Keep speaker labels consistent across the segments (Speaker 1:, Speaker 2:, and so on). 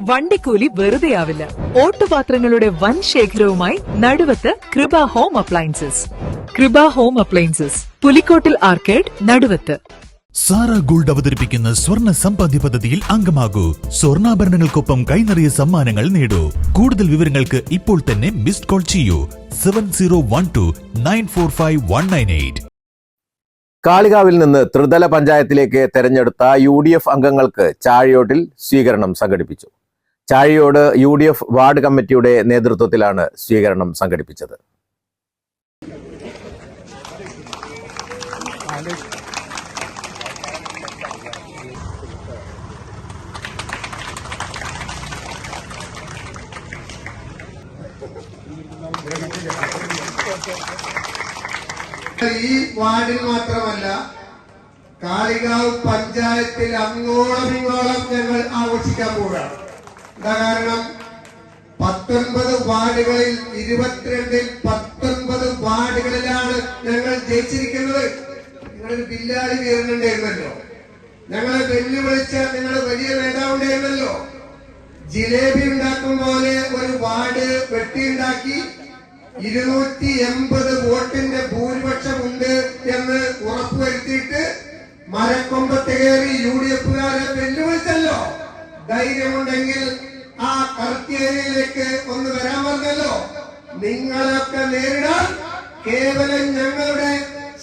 Speaker 1: വണ്ടിക്കൂലി വെറുതെയാവില്ല. ഓട്ടുപാത്രങ്ങളുടെ വൻ ശേഖരവുമായി Naduvath Kripa home appliances. Kripa home appliances Pulikkottil arcade Naduvath.
Speaker 2: Sara gold അവതരിപ്പിക്കുന്ന സ്വർണ സമ്പാദ്യ പദ്ധതിയിൽ അംഗമാകൂ. സ്വർണാഭരണങ്ങൾക്കൊപ്പം കൈനിറിയ സമ്മാനങ്ങൾ നേടൂ. കൂടുതൽ വിവരങ്ങൾക്ക് ഇപ്പോൾ തന്നെ മിസ്ഡ് കോൾ ചെയ്യൂ. Seven zero one two nine four five one nine eight.
Speaker 3: കാളികാവിൽ നിന്ന് ത്രിതല പഞ്ചായത്തിലേക്ക് തെരഞ്ഞെടുത്ത യു ഡി എഫ് അംഗങ്ങൾക്ക് ചാഴിയോട്ടിൽ സ്വീകരണം സംഘടിപ്പിച്ചു. Chazhiyode U D F ward കമ്മിറ്റിയുടെ നേതൃത്വത്തിലാണ് സ്വീകരണം സംഘടിപ്പിച്ചത്.
Speaker 4: ഈ വാർഡിൽ മാത്രമല്ല കാളികാവ് പഞ്ചായത്തിൽ അങ്ങോളം ഇങ്ങോളം ഞങ്ങൾ ആഘോഷിക്കാൻ പോവുകയാണ്. കാരണം പത്തൊൻപത് വാർഡുകളിൽ ഇരുപത്തിരണ്ടിൽ പത്തൊൻപത് വാർഡുകളിലാണ് ഞങ്ങൾ ജയിച്ചിരിക്കുന്നത്. നിങ്ങളൊരു ബില്ലാളി കയറുന്നുണ്ടായിരുന്നല്ലോ ഞങ്ങളെ വെല്ലുവിളിച്ച നിങ്ങൾ വലിയ നേതാവുണ്ടായിരുന്നല്ലോ. ജിലേബി ഉണ്ടാക്കും പോലെ ഒരു വാർഡ് വെട്ടിയുണ്ടാക്കി ഇരുന്നൂറ്റി എൺപത് വോട്ടിന്റെ ഭൂരിപക്ഷം എന്ന് ഉറപ്പുവരുത്തിയിട്ട് മരക്കൊമ്പത്ത് കയറി യു ഡി എഫുകാരെ വെല്ലുവിളിച്ചല്ലോ. ധൈര്യമുണ്ടെങ്കിൽ ആ കർത്തേരിയിലേക്ക് ഒന്ന് വരാൻ പറഞ്ഞല്ലോ. നിങ്ങളൊക്കെ നേരിടാൻ കേവലം ഞങ്ങളുടെ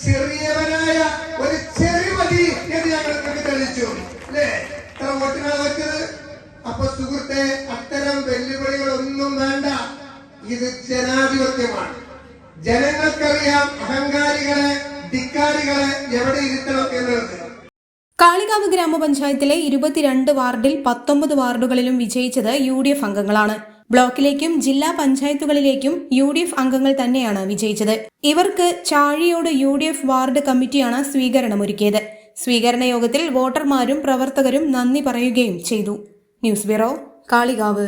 Speaker 4: ചെറിയവനായ ഒരു ചെറിയ മതി എന്ന് ഞങ്ങൾ തെളിയിച്ചു. അല്ലേ? എത്ര വോട്ടിനാണ് വെച്ചത് അപ്പൊ സുഹൃത്തെ അത്തരം വെല്ലുവിളികളൊന്നും വേണ്ട. ഇത് ജനാധിപത്യമാണ്. ജനങ്ങൾക്കറിയാം അഹങ്കാരികളെ ധിക്കാരികളെ എവിടെ ഇരുത്തണം എന്നുള്ളത്.
Speaker 5: കാളികാവ് ഗ്രാമപഞ്ചായത്തിലെ ഇരുപത്തിരണ്ട് വാർഡിൽ പത്തൊമ്പത് വാർഡുകളിലും വിജയിച്ചത് യു ഡി എഫ് അംഗങ്ങളാണ്. ബ്ലോക്കിലേക്കും ജില്ലാ പഞ്ചായത്തുകളിലേക്കും യു ഡി എഫ് അംഗങ്ങൾ തന്നെയാണ് വിജയിച്ചത്. ഇവർക്ക് Chazhiyode U D F ward കമ്മിറ്റിയാണ് സ്വീകരണമൊരുക്കിയത്. സ്വീകരണ യോഗത്തിൽ വോട്ടർമാരും പ്രവർത്തകരും നന്ദി പറയുകയും ചെയ്തു. News bureau Kalikavu.